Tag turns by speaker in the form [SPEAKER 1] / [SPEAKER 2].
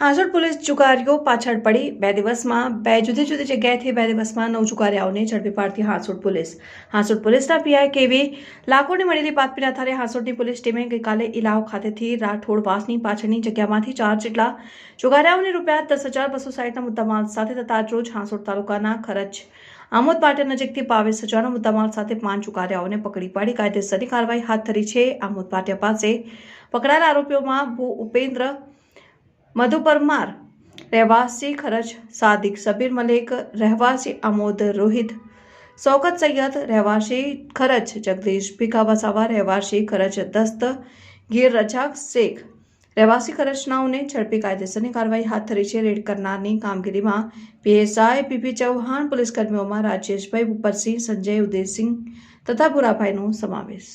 [SPEAKER 1] Hansot police જુગારીઓ પાછળ પડી બે દિવસમાં. બે જુદી જુદી જગ્યાએથી બે દિવસમાં નવ જુગારીઓને ઝડપી પાડતી હાંસોડ પોલીસ. હાંસોડ પોલીસના પીઆઈ કેવી લાખોની મળેલી બાતમીના આધારે હાંસોડની પોલીસ ટીમે ગઈકાલે ઇલાવ ખાતેથી રાઠોડ વાસની પાછળની જગ્યામાંથી ચાર જેટલા જુગારીઓને રૂપિયા દસ હજાર બસો સાઠના મુદ્દામાલ સાથે તથા રોજ હાંસોડ તાલુકાના ખરચ આમોદ પાટિયા નજીકથી બાવીસ મુદ્દા મુદ્દામાલ સાથે પાંચ જુગારીઓને પકડી પાડી. કાયદેસરની કાર્યવાહી હાથ ધરી છે. આમોદ પાટિયા પાસે પકડાયેલા આરોપીઓમાં ભૂ ઉપેન્દ્ર મધુ પરમાર રહેવાસી ખરજ સાદિક સબીર મલેક, રહેવાસી આમોદ રોહિત, શૌકત સૈયદ, રહેવાસી ખરજ જગદીશ ભીખા વસાવા રહેવાસી ખરજ દસ્ત ગીર રજાક શેખ, રહેવાસી ખરજનાઓને ઝડપી કાયદેસરની કાર્યવાહી હાથ ધરી છે. રેડ કરનારની કામગીરીમાં પીએસઆઈ પીપી ચૌહાણ, પોલીસકર્મીઓમાં રાજેશભાઈ ઉપરસિંહ સંજય ઉદયસિંહ તથા ભુરાભાઈનો સમાવેશ.